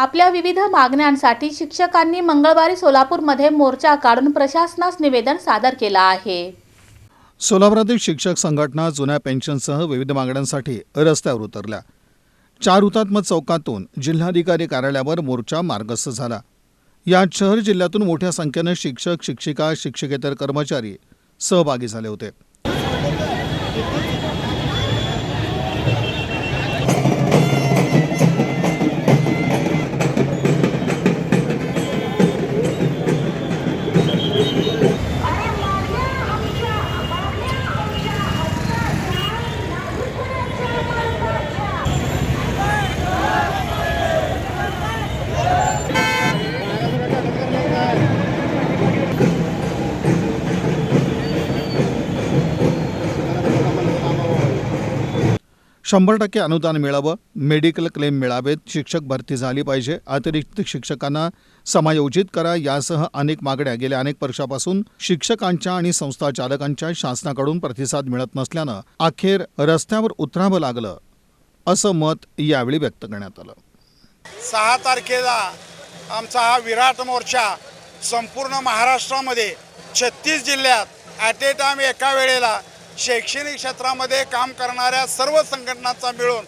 आपल्या विविध मागण्यांसाठी शिक्षकांनी मंगळवारी सोलापूरमध्ये मोर्चा काढून प्रशासनास निवेदन सादर केलं आहे. सोलापुरातील शिक्षक संघटना जुन्या पेन्शनसह विविध मागण्यांसाठी रस्त्यावर उतरल्या. चार हुतात्म चौकातून जिल्हाधिकारी कार्यालयावर मोर्चा मार्गस्थ झाला. यात शहर जिल्ह्यातून मोठ्या संख्येनं शिक्षक शिक्षिका शिक्षकेतर कर्मचारी सहभागी झाले होते. शंभर टक्के अनुदान मिळावं मेडिकल क्लेम मिळावेत शिक्षक भरती झाली पाहिजे अतिरिक्त शिक्षकांना समायोजित करा यासह अनेक मागण्या गेल्या अनेक वर्षापासून शिक्षकांच्या आणि संस्था चालकांच्या शासनाकडून प्रतिसाद मिळत नसल्यानं अखेर रस्त्यावर उतरावं लागलं असं मत यावेळी व्यक्त करण्यात आलं. सहा तारखेला आमचा हा विराट मोर्चा संपूर्ण महाराष्ट्रामध्ये छत्तीस जिल्ह्यात ॲट ए टाईम एका वेळेला शैक्षणिक क्षेत्रामध्ये काम करणाऱ्या सर्व संघटनांचा मिळून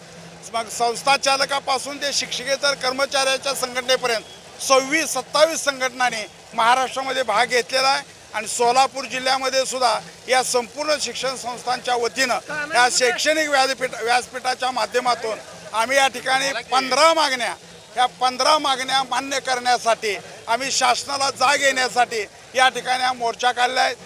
मग संस्था चालकापासून ते शिक्षकेतर कर्मचाऱ्याच्या संघटनेपर्यंत सव्वीस सत्तावीस संघटनांनी महाराष्ट्रामध्ये भाग घेतलेला आहे. आणि सोलापूर जिल्ह्यामध्ये सुद्धा या संपूर्ण शिक्षण संस्थांच्या वतीनं या शैक्षणिक व्यासपीठ व्यासपीठाच्या माध्यमातून आम्ही या ठिकाणी पंधरा मागण्या या पंधरा मागण्या मान्य करण्यासाठी आम्ही शासनाला जाग येण्यासाठी या ठिकाणी हा मोर्चा काढला आहे.